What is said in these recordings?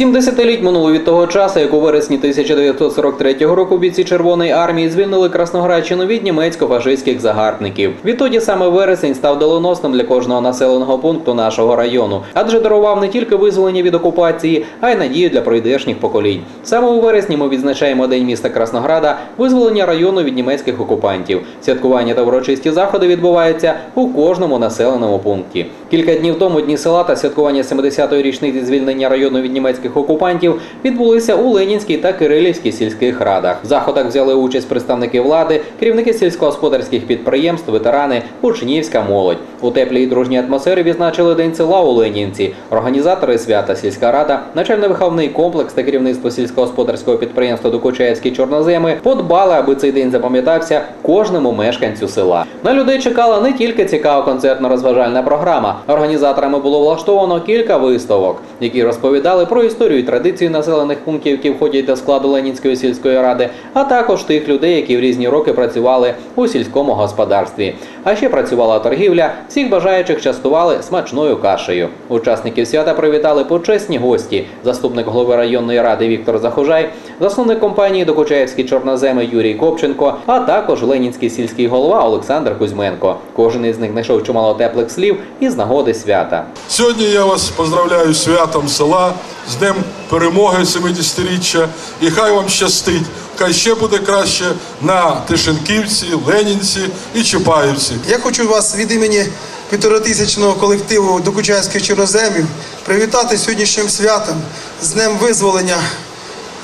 70-літь минуло від того часу, як у вересні 1943 року бійці Червоної армії звільнили Красноградщину від німецько-фашистських загарбників. Відтоді саме вересень став доленосним для кожного населеного пункту нашого району, адже дарував не тільки визволення від окупації, а й надію для пройдешніх поколінь. Саме у вересні ми відзначаємо День міста Краснограда, визволення району від німецьких окупантів. Святкування та урочисті заходи відбуваються у кожному населеному пункті. Кілька днів тому дні села та святкування 70-ї річниці звільнення району від німецьких окупантів відбулися у Ленінській та Кирилівській сільських радах. В заходах взяли участь представники влади, керівники сільськогосподарських підприємств, ветерани, учнівська молодь. У теплій і дружній атмосфері відзначили День села у Ленінці. Організатори свята сільська рада, начально-виховний комплекс та керівництво сільськогосподарського підприємства Докучаєвські чорноземи подбали, аби цей день запам'ятався кожному мешканцю села. На людей чекала не тільки цікава концертно-розважальна програма. Організаторами було влаштовано кілька виставок, які розповідали про історію і традицію населених пунктів, які входять до складу Ленінської сільської ради, а також тих людей, які в різні роки працювали у сільському господарстві. А ще працювала торгівля. Всіх бажаючих частували смачною кашею. Учасників свята привітали почесні гості. Заступник голови районної ради Віктор Захожай, засновник компанії Докучаєвські чорноземи Юрій Копченко, а також Ленінський сільський голова Олександр Кузьменко. Кожен із них знайшов чимало теплих слів із нагоди свята. Сьогодні я вас поздравляю з святом села, з Днем перемоги 70-річчя. І хай вам щастить, хай ще буде краще на Тишенківці, Ленінці і Чапаївці. Я хочу вас від імені півторатисячного колективу Докучаївських чорноземів привітати сьогоднішнім святом, з Днем визволення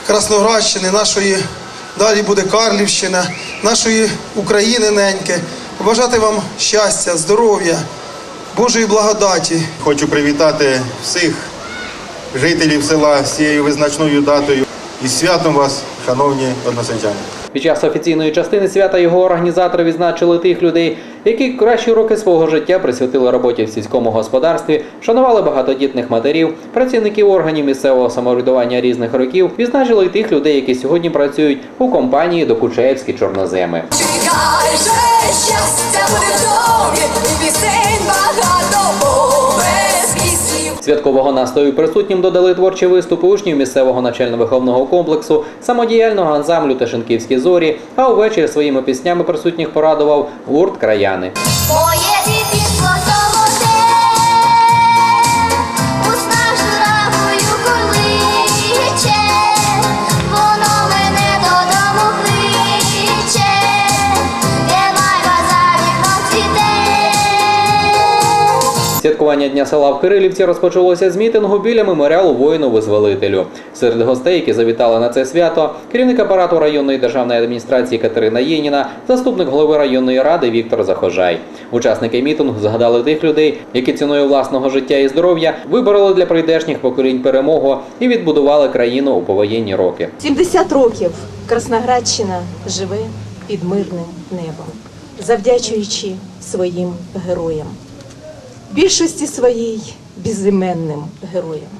Красноградщини, нашої далі буде Карлівщина, нашої України неньки. Побажати вам щастя, здоров'я, Божої благодаті. Хочу привітати всіх жителів села з цією визначною датою і святом вас, шановні односельчани. Під час офіційної частини свята його організатори відзначили тих людей, які кращі роки свого життя присвятили роботі в сільському господарстві, шанували багатодітних матерів, працівників органів місцевого самоврядування різних років, відзначили й тих людей, які сьогодні працюють у компанії Докучаєвські чорноземи. Чекай же, щастя буде в домі, і пісень багато. Святкового настрою присутнім додали творчі виступи учнів місцевого навчально-виховного комплексу, самодіяльного ансамблю Ташенківські зорі, а увечері своїми піснями присутніх порадував гурт краяни. Святкування дня села в Кирилівці розпочалося з мітингу біля меморіалу воїну-визволителю. Серед гостей, які завітали на це свято, керівник апарату районної державної адміністрації Катерина Єніна, заступник голови районної ради Віктор Захожай. Учасники мітингу згадали тих людей, які ціною власного життя і здоров'я вибороли для прийдешніх поколінь перемогу і відбудували країну у повоєнні роки. 70 років Красноградщина живе під мирним небом, завдячуючи своїм героям. Більшості своїй безіменним героям,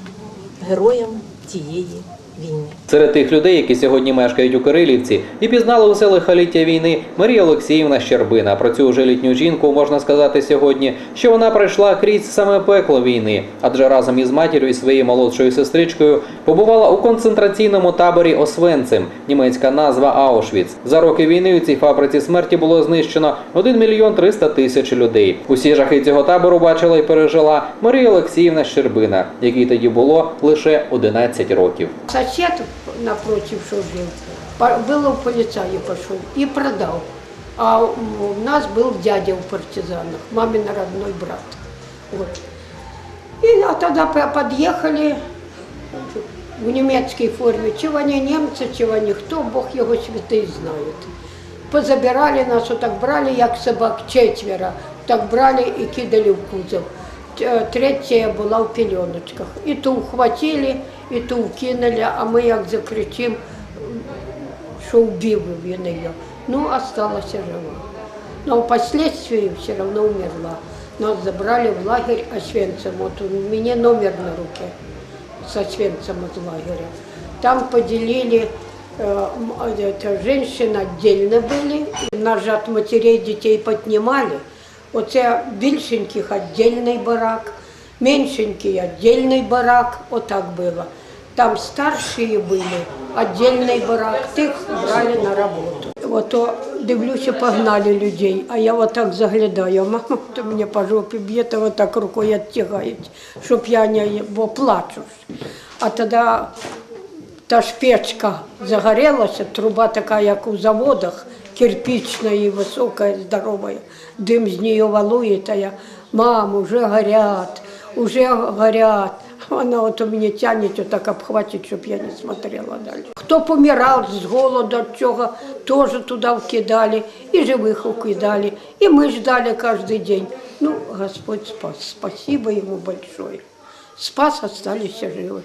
героям тієї війни. Серед тих людей, які сьогодні мешкають у Кирилівці і пізнали у селах ліття війни, Марія Олексіївна Щербина. Про цю вже літню жінку можна сказати сьогодні, що вона пройшла крізь саме пекло війни, адже разом із матір'ю і своєю молодшою сестричкою побувала у концентраційному таборі Освенцим, німецька назва Аушвіц. За роки війни у цій фабриці смерті було знищено 1 мільйон 300 тисяч людей. Усі жахи цього табору бачила і пережила Марія Олексіївна Щербина, якій тоді було лише 11 років Сосед напротив, что жил, по- был в полицаи пошел и продал. А у у нас был дядя в партизанах, мамин родной брат. Вот. И а тогда по- подъехали в немецкой форме, чего они немцы, чего ніхто, Бог його святий знає. Позабирали нас, отак брали, як собак, четверо, так брали і кидали в кузов. Т- Третя була в пеленочках. І ту ухватили, і ту вкинули, а ми як закричимо, що вбив він її. Ну, осталась жива. Но впоследствии все равно умерла. Нас забрали в лагерь Освенцим. Вот у меня номер на руке с Освенцем из лагеря. Там поделили, э, м, это, женщины отдельно были, нас же от матерей детей поднимали. Оце більшеньких отдельний барак, меншенький отдельний барак, отак було. Там старшие были, отдельный барак, тих брали на роботу. Ото дивлюся, погнали людей, а я вот так заглядаю, мама то мене по жопі б'є, то вот так рукою відтягають, щоб я не, бо плачу. А тоді та ж печка загорелася, труба така, як у заводах, кирпична і висока, здорова. Дим з неї валує, та я, мам, уже горять, уже горять. Вона от у мене тягне, так обхватить, щоб я не смотрела далі. Хто помирав з голоду, чого, теж туди вкидали, і живих вкидали, і ми ждали кожен день. Ну, Господь спас, спасибо йому большое. Спас, осталися живы.